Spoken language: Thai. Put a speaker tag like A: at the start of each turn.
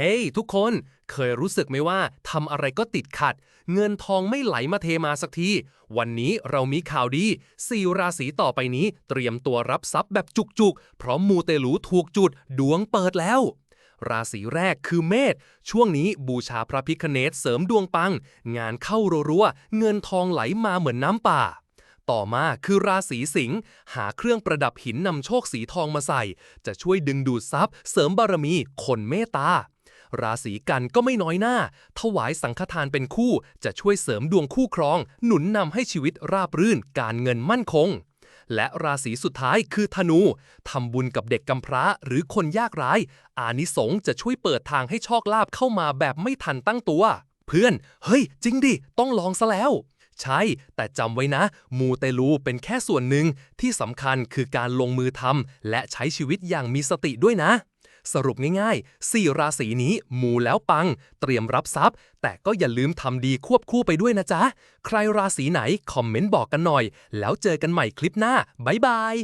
A: เฮ้ยทุกคนเคยรู้สึกไหมว่าทำอะไรก็ติดขัด เงินทองไม่ไหลมาเทมาสักที วันนี้เรามีข่าวดีสี่ราศีต่อไปนี้ เตรียมตัวรับทรัพย์แบบจุกๆ เพราะมูเตลูถูกจุด ดวงเปิดแล้ว ราศีแรกคือเมษช่วงนี้บูชาพระพิคเนตเสริมดวงปัง งานเข้ารัวๆเงินทองไหลมาเหมือนน้ำป่าต่อมาคือราศีสิงห์หาเครื่องประดับหินนำโชคสีทองมาใส่ จะช่วยดึงดูดทรัพย์ เสริมบารมีคนเมตตา ราศีกันก็ไม่น้อยหน้า ถวายสังฆทานเป็นคู่ จะช่วยเสริมดวงคู่ครอง หนุนนำให้ชีวิตราบรื่น การเงินมั่นคง และราศีสุดท้ายคือธนู ทำบุญกับเด็กกำพร้าหรือคนยากไร้อานิสงส์จะช่วยเปิดทางให้โชคลาภเข้ามาแบบไม่ทันตั้งตัว เพื่อน เฮ้ย จริงดิ ต้องลองซะแล้วใช่ แต่จำไว้นะ มูเตลูเป็นแค่ส่วนหนึ่งที่สำคัญคือการลงมือทำและใช้ชีวิตอย่างมีสติด้วยนะ สรุปง่ายๆ 4 ราศีนี้มูแล้วปัง เตรียมรับทรัพย์ แต่ก็อย่าลืมทำดีควบคู่ไปด้วยนะจ๊ะ ใครราศีไหน คอมเมนต์บอกกันหน่อย แล้วเจอกันใหม่คลิปหน้า บ๊ายบาย